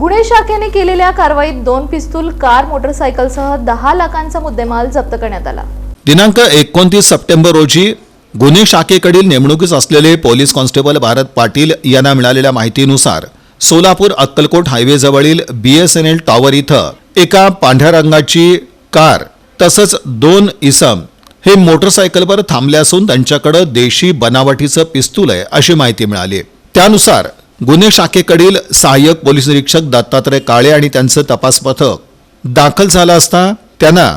गुन्हे शाखेने केलेल्या कारवाईत दोन पिस्तूल कार मोटरसायकलसह दहा लाखांचा मुद्देमाल जप्त करण्यात आला. दिनांक एकोणतीस सप्टेंबर रोजी गुन्हे शाखेकडील नेमणुकीस असलेले पोलीस कॉन्स्टेबल भारत पाटील यांना मिळालेल्या माहितीनुसार Solapur Akkalkot हायवेजवळील B S N L tower इथं एका पांढऱ्या रंगाची कार तसंच दोन इसम हे मोटरसायकलवर थांबले असून त्यांच्याकडे देशी बनावटीचं पिस्तूल आहे अशी माहिती मिळाली. त्यानुसार गुन्हे शाखेकडील सहाय्यक पोलीस निरीक्षक दत्तात्रय काळे आणि त्यांचं तपास पथक दाखल झालं असता त्यांना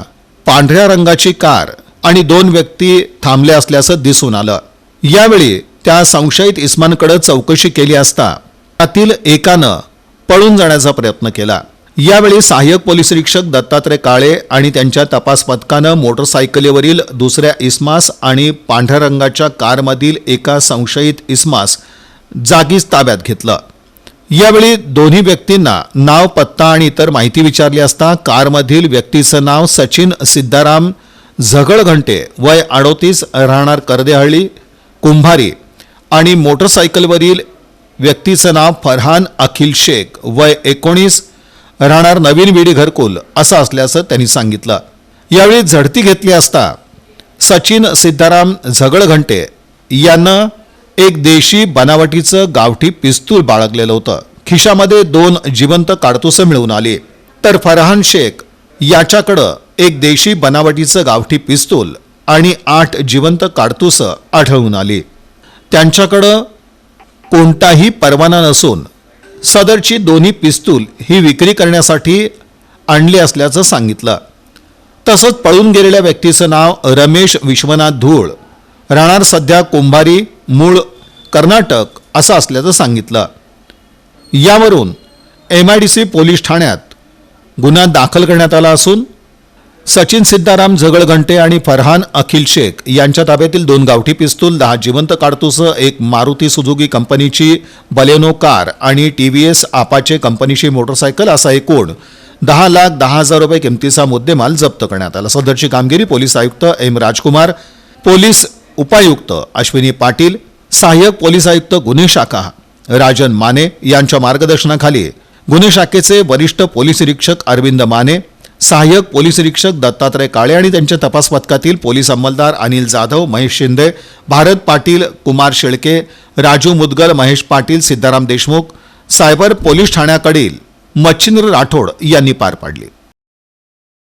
पांढऱ्या रंगाची कार आणि दोन व्यक्ती थांबले असल्याचं दिसून आलं. यावेळी त्या संशयित इस्मानकडे चौकशी केली असता त्यातील एकानं पळून जाण्याचा प्रयत्न केला. यावेळी सहाय्यक पोलीस निरीक्षक दत्तात्रय काळे आणि त्यांच्या तपास पथकानं मोटरसायकलीवरील दुसऱ्या इस्मास आणि पांढऱ्या रंगाच्या कारमधील एका संशयित इस्मास जागीच ताब्यात घेतलं. यावेळी दोन्ही व्यक्तींना नाव पत्ता आणि इतर माहिती विचारली असता कारमधील व्यक्तीचं नाव सचिन सिद्धाराम झगडघंटे वय अडोतीस राहणार करदेहळ्ळी कुंभारी आणि मोटरसायकलवरील व्यक्तीचं नाव फरहान अखिल शेख वय एकोणीस राहणार नवीन विडी घरकुल असं असल्याचं त्यांनी सांगितलं. यावेळी झडती घेतली असता सचिन सिद्धाराम झगडघंटे यांना एक देशी बनावटीचं गावठी पिस्तूल बाळगलेलं होतं. खिशामध्ये दोन जिवंत काडतुसं मिळून आली. तर फरहान शेख याच्याकडं एक देशी बनावटीचं गावठी पिस्तूल आणि आठ जिवंत काडतुसं आढळून आली. त्यांच्याकडं कोणताही परवाना नसून सदरची दोन्ही पिस्तूल ही विक्री करण्यासाठी आणली असल्याचं सांगितलं. तसंच पळून गेलेल्या व्यक्तीचं नाव रमेश विश्वनाथ धूळ राहणार सध्या कुंभारी मूळ कर्नाटक असं असल्याचं सांगितलं. यावरून M I D C police ठाण्यात गुन्हा दाखल करण्यात आला असून सचिन सिद्धाराम झगडघंटे आणि फरहान अखिल शेख यांच्या ताब्यातील दोन गावठी पिस्तूल दहा जिवंत काडतुसं एक मारुती सुझुकी कंपनीची बलेनो कार आणि टी व्ही एस आपाचे कंपनीची मोटरसायकल असा एकूण दहा लाख दहा हजार रुपये किमतीचा मुद्देमाल जप्त करण्यात आला. सदरची कामगिरी पोलीस आयुक्त एम राजकुमार पोलीस उपायुक्त अश्विनी पाटील सहाय्यक पोलीस आयुक्त गुन्हे शाखा राजन माने यांच्या मार्गदर्शनाखाली गुन्हे शाखेचे वरिष्ठ पोलीस निरीक्षक अरविंद माने सहाय्यक पोलीस निरीक्षक दत्तात्रय काळे आणि त्यांच्या तपास पथकातील पोलीस अंमलदार अनिल जाधव महेश शिंदे भारत पाटील कुमार शेळके राजू मुदगल महेश पाटील सिद्धाराम देशमुख सायबर पोलीस ठाण्याकडील मच्छिंद्र राठोड यांनी पार पाडली.